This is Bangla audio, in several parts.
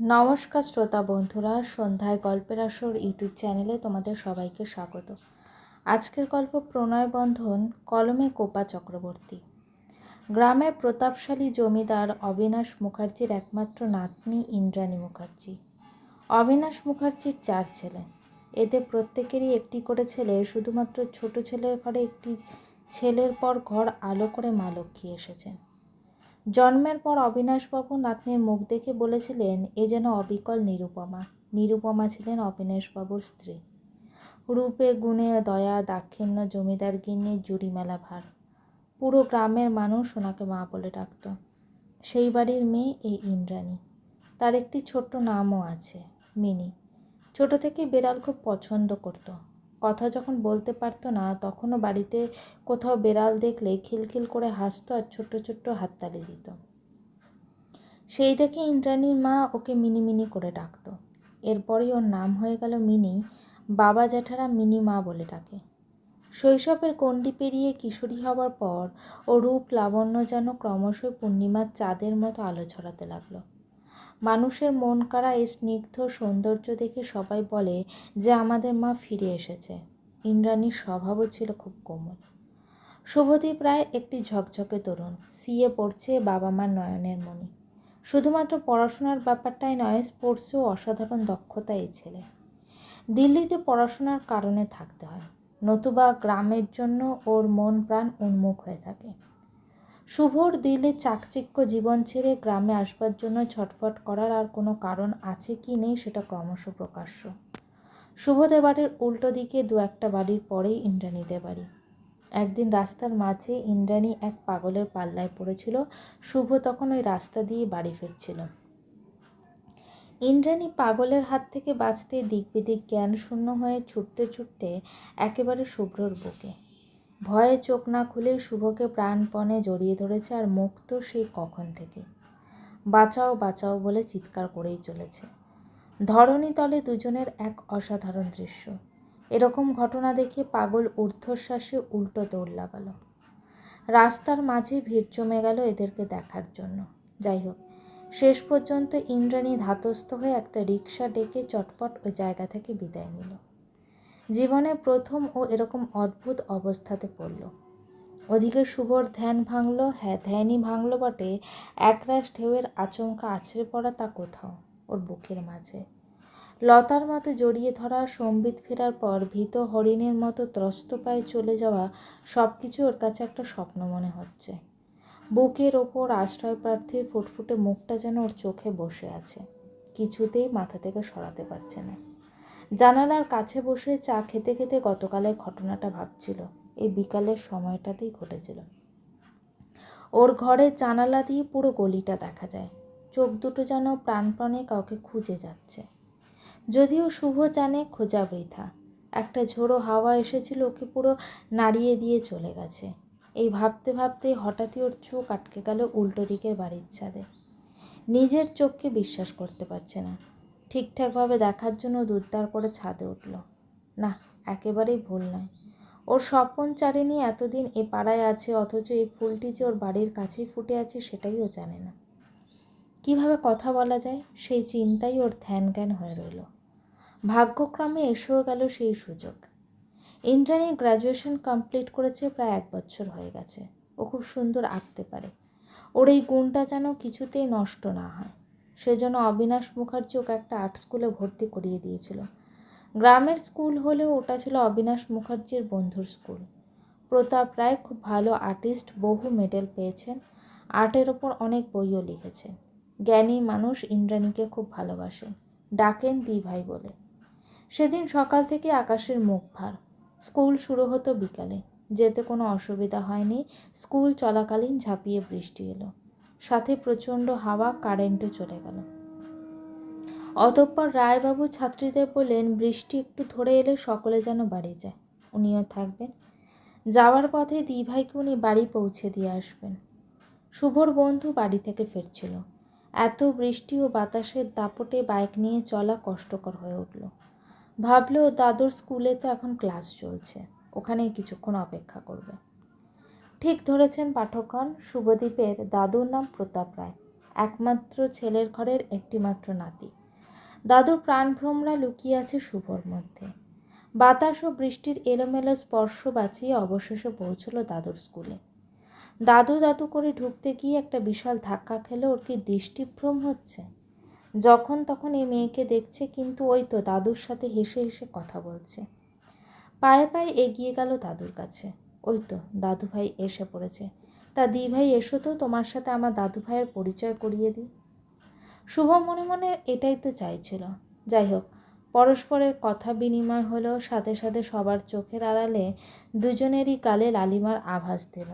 নমস্কার শ্রোতা বন্ধুরা, সন্ধ্যায় গল্পের আসর ইউটিউব চ্যানেলে তোমাদের সবাইকে স্বাগত। আজকের গল্প প্রণয় বন্ধন, কলমে কোপা চক্রবর্তী। গ্রামের প্রতাপশালী জমিদার অবিনাশ মুখার্জির একমাত্র নাতনি ইন্দ্রাণী মুখার্জি। অবিনাশ মুখার্জির চার ছেলে। এতে প্রত্যেকেরই একটি করে ছেলে, শুধুমাত্র ছোট ছেলের ঘরে একটি ছেলের পর ঘর আলো করে মা লক্ষ্মী এসেছেন। জন্মের পর অবিনাশবাবু নাতনির মুখ দেখে বলেছিলেন, এ যেন অবিকল নিরুপমা। নিরুপমা ছিলেন অবিনাশবাবুর স্ত্রী। রূপে, গুণে, দয়া, দাক্ষিণ্য, জমিদার গিন্নির জুড়ি মেলা ভার। পুরো গ্রামের মানুষ ওনাকে মা বলে ডাকত। সেই বাড়ির মেয়ে এই ইন্দ্রাণী। তার একটি ছোট্ট নামও আছে, মিনি। ছোট থেকে বেড়াল খুব পছন্দ করতো। কথা যখন বলতে পারতো না, তখনও বাড়িতে কোথাও বেড়াল দেখলে খিলখিল করে হাসতো আর ছোট্ট ছোট্ট হাততালি দিত। সেই দেখে ইন্দ্রাণীর মা ওকে মিনি মিনি করে ডাকতো। এরপরই ওর নাম হয়ে গেল মিনি, বাবা জ্যাঠারা মিনি মা বলে ডাকে। শৈশবের গণ্ডি পেরিয়ে কিশোরী হওয়ার পর ও রূপ লাবণ্য যেন ক্রমশ পূর্ণিমার চাঁদের মতো আলো ছড়াতে লাগল। মানুষের মন কাড়া এই স্নিগ্ধ সৌন্দর্য দেখে সবাই বলে যে আমাদের মা ফিরে এসেছে। ইন্দ্রাণীর স্বভাবও ছিল খুব কোমল। শুভদীপ রায় একটি ঝকঝকে তরুণ। সিএ পড়ছে বাবা মার নয়নের মণি শুধুমাত্র পড়াশোনার ব্যাপারটাই নয় স্পোর্টসেও অসাধারণ দক্ষতা এই ছেলে। দিল্লিতে পড়াশোনার কারণে থাকতে হয়। নতুবা গ্রামের জন্য ওর মন প্রাণ উন্মুখ হয়ে থাকে। শুভর দিলে চাকচিক্য জীবন ছেড়ে গ্রামে আসবার জন্য ছটফট করার আর কোনো কারণ আছে কি নেই সেটা ক্রমশ প্রকাশ্য। শুভদের বাড়ির উল্টো দিকে দু একটা বাড়ির পরেই ইন্দ্রাণীদের বাড়ি একদিন রাস্তার মাঝে ইন্দ্রাণী এক পাগলের পাল্লায় পড়েছিল। শুভ তখন ওই রাস্তা দিয়ে বাড়ি ফিরছিল। ইন্দ্রাণী পাগলের হাত থেকে বাঁচতে দিক বিদিক জ্ঞান শূন্য হয়ে ছুটতে ছুটতে একেবারে শুভ্রর বুকে। ভয়ে চোখ না খুলে শুভকে প্রাণপণে জড়িয়ে ধরেছে আর মুক্ত সেই কখন থেকে। বাঁচাও বাঁচাও বলে চিৎকার করেই চলেছে। ধরণী তলে দুজনের এক অসাধারণ দৃশ্য। এরকম ঘটনা দেখে পাগল ঊর্ধ্বশ্বাসে উল্টো দৌড় লাগালো। রাস্তার মাঝে ভিড় জমে গেল এদেরকে দেখার জন্য। যাই হোক, শেষ পর্যন্ত ইন্দ্রাণী ধাতস্থ হয়ে একটা রিক্সা ডেকে চটপট ওই জায়গা থেকে বিদায় নিল। জীবনে প্রথম ও এরকম অদ্ভুত অবস্থাতে পড়ল। ওদিকে শুভর ধ্যান ভাঙল হ্যাঁ ধ্যানই ভাঙল বটে, একরাশ ঢেউয়ের আচমকা আছড়ে পড়া তা কোথাও ওর বুকের মাঝে। লতার মতো জড়িয়ে ধরা, সম্বিত ফেরার পর ভীত হরিণের মতো ত্রস্ত পায়ে চলে যাওয়া সব কিছু ওর কাছে একটা স্বপ্ন মনে হচ্ছে। বুকের ওপর আশ্রয় প্রার্থীর ফুটফুটে মুখটা যেন ওর চোখে বসে আছে। কিছুতেই মাথা থেকে সরাতে পারছে না। জানালার কাছে বসে চা খেতে খেতে গতকালের ঘটনাটা ভাবছিল। এই বিকালের সময়টাতেই ঘটেছিল। ওর ঘরে জানালা দিয়ে পুরো গলিটা দেখা যায়। চোখ দুটো যেন প্রাণপণে কাউকে খুঁজে যাচ্ছে। যদিও শুভ জানে খোঁজা বৃথা। একটা ঝোড়ো হাওয়া এসেছিল, ওকে পুরো নাড়িয়ে দিয়ে চলে গেছে। এই ভাবতে ভাবতে হঠাৎই ওর চোখ আটকে গেল উল্টো দিকের বাড়ির ছাদে। নিজের চোখকে বিশ্বাস করতে পারছে না। ঠিকঠাকভাবে দেখার জন্য দুদ্দার করে ছাদে উঠল। না, একেবারেই ভুল নয়। ওর স্বপন চারিনি এতদিন এ পাড়ায় আছে, অথচ এই ফুলটি যে ওর বাড়ির কাছেই ফুটে আছে সেটাই ও জানে না। কীভাবে কথা বলা যায়, সেই চিন্তাই ওর ধ্যান জ্ঞান হয়ে রইল। ভাগ্যক্রমে এসেও গেল সেই সুযোগ। ইন্দ্রাণী গ্র্যাজুয়েশন কমপ্লিট করেছে প্রায় এক বছর হয়ে গেছে। ও খুব সুন্দর আঁকতে পারে। ওর এই গুণটা যেন কিছুতেই নষ্ট না হয়। সেজন্য অবিনাশ মুখার্জি ওকে একটা আর্ট স্কুলে ভর্তি করিয়ে দিয়েছিল। গ্রামের স্কুল হলেও ওটা ছিল অবিনাশ মুখার্জির বন্ধুর স্কুল প্রতাপ রায় খুব ভালো আর্টিস্ট বহু মেডেল পেয়েছেন। আর্টের ওপর অনেক বইও লিখেছেন। জ্ঞানী মানুষ ইন্দ্রাণীকে খুব ভালোবাসেন ডাকেন দি ভাই বলে। সেদিন সকাল থেকে আকাশের মুখ ভার। স্কুল শুরু হতো বিকালে। যেতে কোনো অসুবিধা হয়নি। স্কুল চলাকালীন ঝাঁপিয়ে বৃষ্টি এলো। সাথে প্রচণ্ড হাওয়া কারেন্টও চলে গেল। অতঃপর রায়বাবু ছাত্রীদের বললেন, বৃষ্টি একটু ধরে এলে সকলে যেন বাড়ি যায়। উনিও থাকবেন। যাওয়ার পথে দিভাইকে উনি বাড়ি পৌঁছে দিয়ে আসবেন। শুভর বন্ধু বাড়ি থেকে ফিরছিল। এত বৃষ্টি ও বাতাসের দাপটে বাইক নিয়ে চলা কষ্টকর হয়ে উঠল। ভাবলো, দাদুর স্কুলে তো এখন ক্লাস চলছে। ওখানেই কিছুক্ষণ অপেক্ষা করবে। ঠিক ধরেছেন পাঠকগণ, শুভদীপের দাদুর নাম প্রতাপ রায়, একমাত্র ছেলের ঘরের একটিমাত্র নাতি। দাদুর প্রাণভ্রমরা লুকিয়ে আছে শুভর মধ্যে। বাতাস ও বৃষ্টির এলোমেলো স্পর্শ বাঁচিয়ে অবশেষে পৌঁছলো দাদুর স্কুলে। দাদু দাদু করে ঢুকতে গিয়ে একটা বিশাল ধাক্কা খেলে, ওর কি দৃষ্টিভ্রম হচ্ছে? যখন তখন এই মেয়েকে দেখছে, কিন্তু ওই তো দাদুর সাথে হেসে হেসে কথা বলছে। পায়ে পায়ে এগিয়ে গেল দাদুর কাছে। ওই তো দাদু ভাই এসে পড়েছে। তা দি ভাই এসো তো, তোমার সাথে আমার দাদু ভাইয়ের পরিচয় করিয়ে দিই। শুভ মনে মনে এটাই তো চাইছিল। যাই হোক, পরস্পরের কথা বিনিময় হলো, সাথে সাথে সবার চোখের আড়ালে দুজনেরই কালে লালিমার আভাস দিল।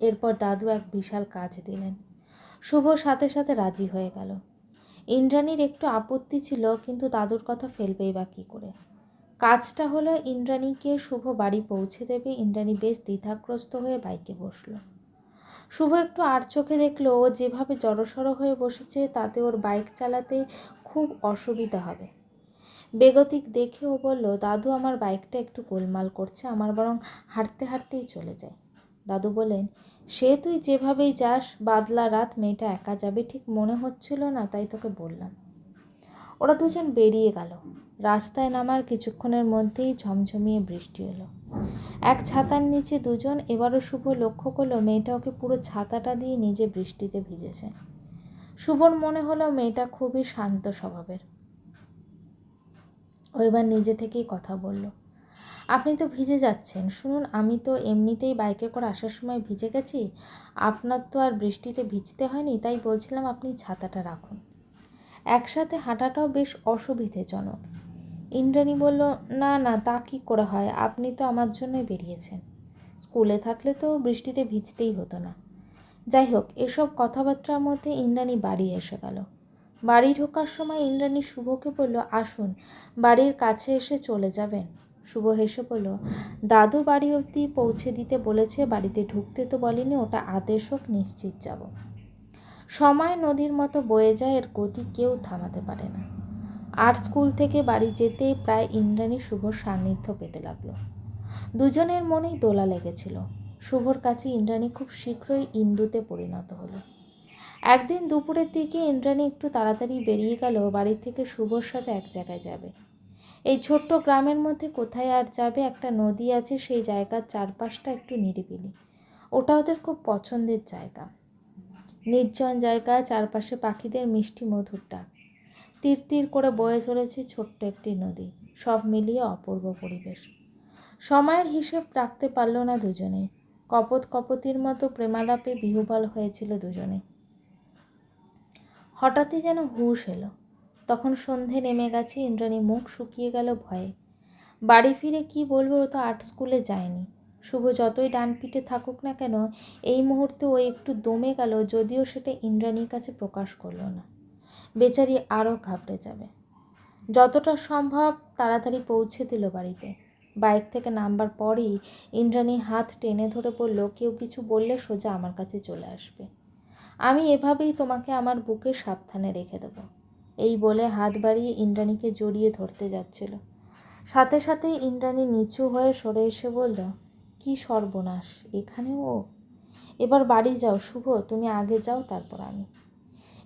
এরপর দাদু এক বিশাল কাজ দিলেন। শুভ সাথে সাথে রাজি হয়ে গেল। ইন্দ্রাণীর একটু আপত্তি ছিল, কিন্তু দাদুর কথা ফেলবেই বা কী করে। কাজটা হলো ইন্দ্রাণীকে শুভ বাড়ি পৌঁছে দেবে। ইন্দ্রাণী বেশ দ্বিধাগ্রস্ত হয়ে বাইকে বসল। শুভ একটু আর চোখে দেখল, ও যেভাবে জড়সড় হয়ে বসেছে তাতে ওর বাইক চালাতে খুব অসুবিধা হবে। বেগতিক দেখে ও বলল, দাদু, আমার বাইকটা একটু গোলমাল করছে, আমার বরং হাঁটতে হাঁটতেই চলে যায়। দাদু বলেন সে তুই যেভাবেই যাস, বাদলা রাত মেয়েটা একা যাবে ঠিক মনে হচ্ছিল না, তাই তোকে বললাম। ওরা দুজন বেরিয়ে গেল। রাস্তায় নামার কিছুক্ষণের মধ্যেই ঝমঝমিয়ে বৃষ্টি এলো। এক ছাতার নিচে দুজন এবারও শুভ লক্ষ্য করল মেয়েটা ওকে পুরো ছাতাটা দিয়ে নিজে বৃষ্টিতে ভিজেছে। শুভর মনে হলো মেয়েটা খুবই শান্ত স্বভাবের। ও এবার নিজে থেকেই কথা বলল, আপনি তো ভিজে যাচ্ছেন। শুনুন, আমি তো এমনিতেই বাইকে করে আসার সময় ভিজে গেছি। আপনার তো আর বৃষ্টিতে ভিজতে হয়নি, তাই বলছিলাম আপনি ছাতাটা রাখুন। একসাথে হাঁটাটাও বেশ অসুবিধেজনক। ইন্দ্রাণী বলল, না না, তা কী করে হয়? আপনি তো আমার জন্যই বেরিয়েছেন। স্কুলে থাকলে তো বৃষ্টিতে ভিজতেই হতো না। যাই হোক, এসব কথাবার্তার মধ্যে ইন্দ্রাণী বাড়ি এসে গেল। বাড়ি ঢোকার সময় ইন্দ্রাণী শুভকে বলল, আসুন, বাড়ির কাছে এসে চলে যাবেন। শুভ হেসে বলল, দাদু বাড়ি অবধি পৌঁছে দিতে বলেছে, বাড়িতে ঢুকতে তো বলেনি, ওটা আদেশ হোক, নিশ্চিত যাব। সময় নদীর মতো বয়ে যায়, এর গতি কেউ থামাতে পারে না। আর্ট স্কুল থেকে বাড়ি যেতে প্রায় ইন্দ্রাণী শুভর সান্নিধ্য পেতে লাগল। দুজনের মনেই দোলা লেগেছিল। শুভর কাছে ইন্দ্রাণী খুব শীঘ্রই ইন্দুতে পরিণত হলো। একদিন দুপুরের দিকে ইন্দ্রাণী একটু তাড়াতাড়ি বেরিয়ে গেল, বাড়ি থেকে শুভর সাথে এক জায়গায় যাবে। এই ছোট্ট গ্রামের মধ্যে কোথায় আর যাবে, একটা নদী আছে, সেই জায়গার চারপাশটা একটু নিরিবিলি। ওটা ওদের খুব পছন্দের জায়গা। নির্জন জায়গায় চারপাশে পাখিদের মিষ্টি মধুর ডাক তীর তীর করে বয়ে চলেছে ছোট্ট একটি নদী, সব মিলিয়ে অপূর্ব পরিবেশ। সময়ের হিসেব রাখতে পারল না দুজনেই। কপত কপতির মতো প্রেমালাপে বিহুবল হয়েছিল দুজনে। হঠাৎই যেন হুশ এলো। তখন সন্ধে নেমে গেছে, ইন্দ্রাণী মুখ শুকিয়ে গেল ভয়ে। বাড়ি ফিরে কি বলবে ও তো আর্ট স্কুলে যায়নি। শুভ যতই ডান পিঠে থাকুক না কেন, এই মুহূর্তে ও একটু দমে গেল, যদিও সেটা ইন্দ্রাণীর কাছে প্রকাশ করল না। বেচারি আরও ঘাবড়ে যাবে। যতটা সম্ভব তাড়াতাড়ি পৌঁছে দিল বাড়িতে। বাইক থেকে নামবার পরই ইন্দ্রাণী হাত টেনে ধরে বলল, কেউ কিছু বললে সোজা আমার কাছে চলে আসবে। আমি এভাবেই তোমাকে আমার বুকে সাবধানে রেখে দেবো। এই বলে হাত বাড়িয়ে ইন্দ্রাণীকে জড়িয়ে ধরতে যাচ্ছিল। সাথে সাথে ইন্দ্রাণী নিচু হয়ে সরে এসে বলল কি সর্বনাশ, এখানে ও? এবার বাড়ি যাও, শুভ, তুমি আগে যাও, তারপর আমি।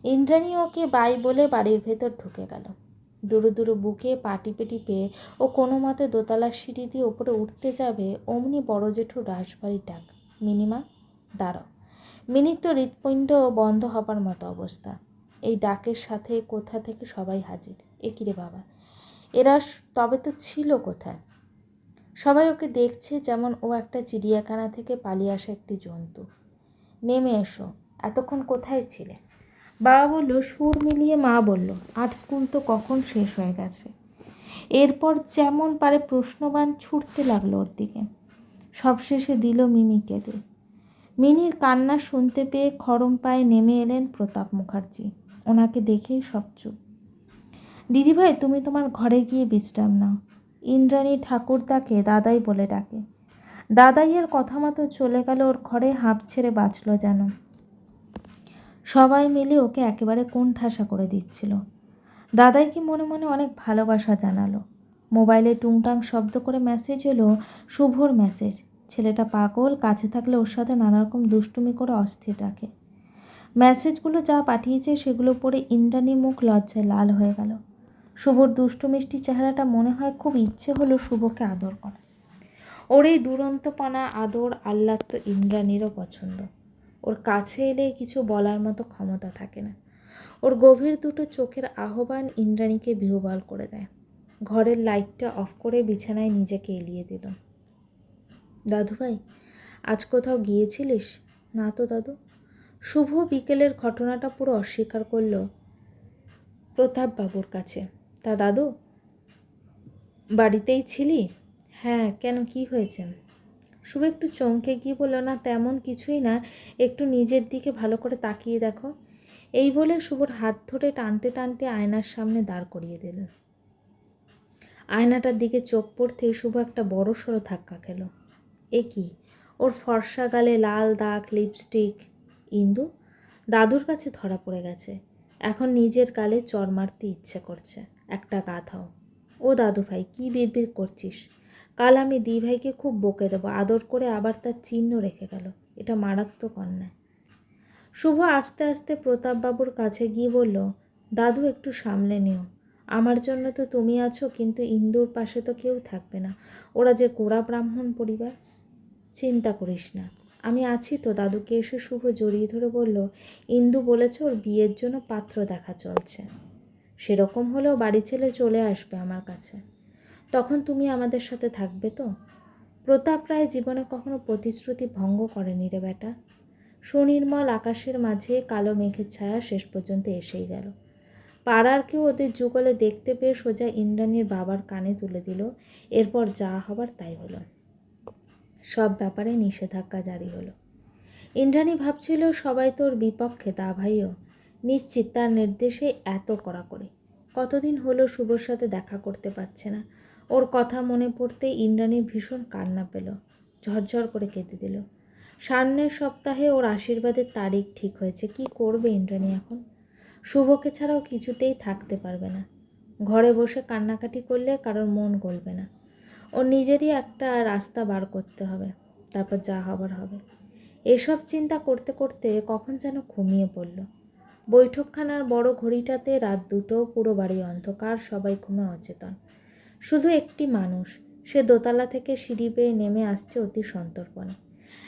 ইন্দ্রাণী ওকে বাই বলে বাড়ির ভেতর ঢুকে গেল। দুরু দুরু বুকে পাটি টিপে পেয়ে ও কোনো মতে দোতলার সিঁড়ি দিয়ে ওপরে উঠতে যাবে, অমনি বড় জেঠু রাসবাড়ির ডাক মিনিমা দাঁড়াও মিনির তো হৃৎপিণ্ড বন্ধ হবার মতো অবস্থা। এই ডাকের সাথে কোথা থেকে সবাই হাজির? এ কিরে বাবা? এরা তবে তো ছিল কোথায়? সবাই ওকে দেখছে যেমন ও একটা চিড়িয়াখানা থেকে পালিয়ে আসা একটি জন্তু। নেমে এসো, এতক্ষণ কোথায় ছিলে? বাবা বলল, সুর মিলিয়ে মা বলল আর্ট স্কুল তো কখন শেষ হয়ে গেছে? এরপর যেমন পারে প্রশ্নবান ছুটতে লাগল ওর দিকে। সবশেষে দিল মিমি কেঁদে মিনির কান্না শুনতে পেয়ে খরম পায়ে নেমে এলেন প্রতাপ মুখার্জি। ওনাকে দেখেই সব চুপ। দিদিভাই, তুমি তোমার ঘরে গিয়ে বিশ্রাম নাও। ইন্দ্রাণী ঠাকুরদাকে দাদাই বলে ডাকে। দাদাইয়ের কথা মতো চলে গেল ওর ঘরে, হাঁপ ছেড়ে বাঁচল যেন। সবাই মিলে ওকে একেবারে কোন ঠাসা করে দিচ্ছিল। দাদাইকে মনে মনে অনেক ভালোবাসা জানালো। মোবাইলে টুংটাং শব্দ করে মেসেজ এলো, শুভর মেসেজ ছেলেটা পাগল, কাছে থাকলে ওর সাথে নানারকম দুষ্টুমি করে অস্থির রাখে। মেসেজগুলো যা পাঠিয়েছে সেগুলো পড়ে ইন্দ্রাণী মুখ লজ্জায় লাল হয়ে গেল। শুভর দুষ্টু মিষ্টি চেহারাটা মনে হয় খুব ইচ্ছে হলো শুভকে আদর করা ওর এই দুরন্তপনা আদর আহ্লাদ ইন্দ্রাণীরও পছন্দ। ওর কাছে এলে কিছু বলার মতো ক্ষমতা থাকে না। ওর গভীর দুটো চোখের আহ্বান ইন্দ্রাণীকে বিহ্বল করে দেয়। ঘরের লাইটটা অফ করে বিছানায় নিজেকে এলিয়ে দিল। দাদুভাই আজ কোথাও গিয়েছিলিস? না তো দাদু। শুভ বিকেলের ঘটনাটা পুরো অস্বীকার করল প্রতাপ বাবুর কাছে। তা দাদু, বাড়িতেই ছিলি? হ্যাঁ কেন, কি হয়েছে? শুভ একটু চমকে গিয়ে বলল, না, তেমন কিছুই না, একটু নিজের দিকে ভালো করে তাকিয়ে দেখো। এই বলে শুভর হাত ধরে টানতে টানতে আয়নার সামনে দাঁড় করিয়ে দিল। আয়নাটার দিকে চোখ পড়তেই শুভ একটা বড় সড়ো ধাক্কা খেল। এ কি? ওর ফর্সা গালে লাল দাগ, লিপস্টিক? ইন্দু, দাদুর কাছে ধরা পড়ে গেছে। এখন নিজের গালে চর মারতে ইচ্ছে করছে। একটা গাথাও ও দাদু ভাই কী বিড়বিড় করছিস? কাল আমি দি ভাইকে খুব বকে দেবো, আদর করে আবার তার চিহ্ন রেখে গেল। এটা মারাত্মক অন্যায়। শুভ আস্তে আস্তে প্রতাপবাবুর কাছে গিয়ে বলল, দাদু, একটু সামলে নিও। আমার জন্য তো তুমি আছো, কিন্তু ইন্দুর পাশে তো কেউ থাকবে না। ওরা যে গোড়া ব্রাহ্মণ পরিবার? চিন্তা করিস না। আমি আছি তো। দাদুকে এসে শুভ জড়িয়ে ধরে বলল, ইন্দু বলেছে ওর বিয়ের জন্য পাত্র দেখা চলছে। সেরকম হলেও বাড়ি ছেলে চলে আসবে আমার কাছে। তখন তুমি আমাদের সাথে থাকবে তো? প্রতাপ রায় জীবনে কখনো প্রতিশ্রুতি ভঙ্গ করেনি রে বেটা। সুনির্মল আকাশের মাঝে কালো মেঘের ছায়া শেষ পর্যন্ত এসেই গেল। পাড়ার কেউ ওদের যুগলে দেখতে পেয়ে সোজা ইন্দ্রাণীর বাবার কানে তুলে দিল, এরপর যা হবার তাই হলো। সব ব্যাপারে নিষেধাজ্ঞা জারি হলো। ইন্দ্রাণী ভাবছিল সবাই তোর বিপক্ষে, তা ভাইও। নিশ্চিত তার নির্দেশে এত কড়াকড়ি। কতদিন হলো শুভর সাথে দেখা করতে পারছে না। ওর কথা মনে পড়তে ইন্দ্রাণীর ভীষণ কান্না পেল। ঝরঝর করে কেঁদে দিল। সামনের সপ্তাহে ওর আশীর্বাদের তারিখ ঠিক হয়েছে। কি করবে ইন্দ্রাণী এখন? শুভকে ছাড়াও কিছুতেই থাকতে পারবে না। ঘরে বসে কান্নাকাটি করলে কারোর মন গলবে না। ওর নিজেরই একটা রাস্তা বার করতে হবে। তারপর যা হবার হবে। এসব চিন্তা করতে করতে কখন যেন ঘুমিয়ে পড়ল। বৈঠকখানার বড় ঘড়িটাতে রাত দুটো, পুরো বাড়ি অন্ধকার, সবাই ঘুমে অচেতন। শুধু একটি মানুষ, সে দোতলা থেকে সিঁড়ি বেয়ে নেমে আসছে অতি সন্তর্পণে।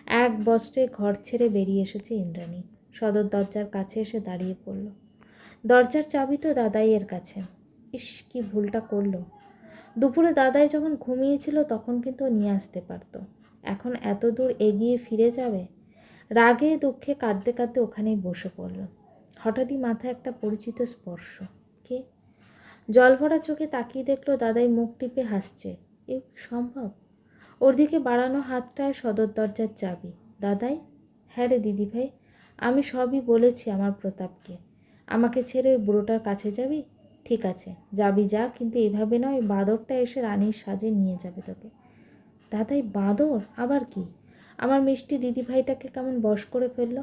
এক বস্ত্রে ঘর ছেড়ে বেরিয়ে এসেছে ইন্দ্রাণী। সদর দরজার কাছে এসে দাঁড়িয়ে পড়ল। দরজার চাবি তো দাদাইয়ের কাছে। ইস, কি ভুলটা করল। দুপুরে দাদাই যখন ঘুমিয়েছিল, তখন কিন্তু নিয়ে আসতে পারতো। এখন এত দূর এগিয়ে ফিরে যাবে? রাগে দুঃখে কাঁদতে কাঁদতে ওখানেই বসে পড়ল। হঠাৎই মাথায় একটা পরিচিত স্পর্শ। কে? জলভরা চোখে তাকিয়ে দেখল দাদাই মুখ টিপে হাসছে। এ সম্ভব? ওর দিকে বাড়ানো হাতটায় সদর দরজার চাবি। দাদাই? হ্যাঁ রে দিদিভাই আমি সবই বলেছি আমার প্রতাপকে। আমাকে ছেড়ে ওই বুড়োটার কাছে যাবি? ঠিক আছে, যাবি যা, কিন্তু এভাবে নয়, বাঁদরটা এসে রানীর সাজে নিয়ে যাবে তোকে। দাদাই, বাঁদর? আবার কি? আমার মিষ্টি দিদিভাইটাকে কেমন বশ করে ফেলল?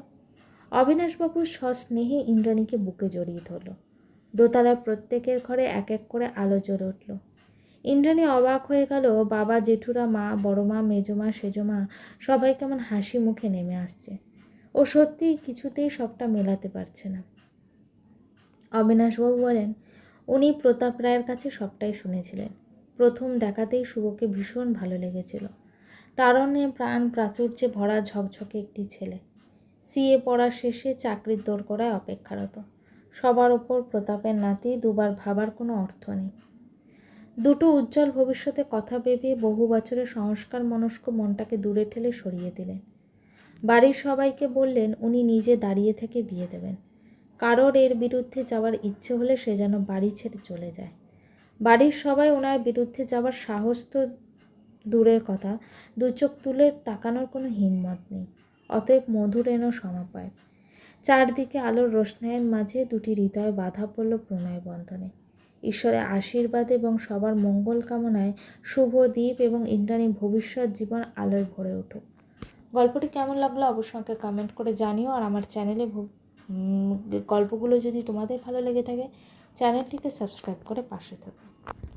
অবিনাশবাবু সস্নেহে ইন্দ্রাণীকে বুকে জড়িয়ে ধরল। দোতলার প্রত্যেকের ঘরে এক এক করে আলো জ্বলে উঠল। ইন্দ্রাণী অবাক হয়ে গেল, বাবা, জেঠুরা, মা বড় মা মেজমা, সেজমা, সবাই কেমন হাসি মুখে নেমে আসছে। ও সত্যিই কিছুতেই সবটা মেলাতে পারছে না। অবিনাশবাবু বলেন, উনি প্রতাপ রায়ের কাছে সবটাই শুনেছিলেন। প্রথম দেখাতেই শুভকে ভীষণ ভালো লেগেছিল। তারণে প্রাণ প্রাচুর্যে ভরা ঝকঝকে একটি ছেলে। সিএ পড়া শেষে চাকরির দোরগোড়ায় অপেক্ষারত। সবার ওপর প্রতাপের নাতি দুবার ভাবার কোনো অর্থ নেই। দুটো উজ্জ্বল ভবিষ্যতে কথা ভেবে বহু বছরের সংস্কার মনস্ক মনটাকে দূরে ঠেলে সরিয়ে দিলেন। বাড়ির সবাইকে বললেন, উনি নিজে দাঁড়িয়ে থেকে বিয়ে দেবেন। কারোর এর বিরুদ্ধে যাওয়ার ইচ্ছে হলে সে যেন বাড়ি ছেড়ে চলে যায়। বাড়ির সবাই ওনার বিরুদ্ধে যাওয়ার সাহস তো দূরের কথা দু চোখ তুলে তাকানোর কোনো হিম্মত নেই। অতএব মধুর এনো সমাপায় চারদিকে আলোর রোশনায়ের মাঝে দুটি হৃদয় বাধা পড়ল প্রণয় বন্ধনে। ঈশ্বরের আশীর্বাদ এবং সবার মঙ্গল কামনায় শুভ দ্বীপ এবং ইন্দ্রাণী ভবিষ্যৎ জীবন আলোয় ভরে উঠুক। গল্পটি কেমন লাগল অবশ্যই আমাকে কমেন্ট করে জানিও আর আমার চ্যানেলে গল্পগুলো যদি তোমাদের ভালো লেগে থাকে চ্যানেলটিকে সাবস্ক্রাইব করে পাশে থাকো।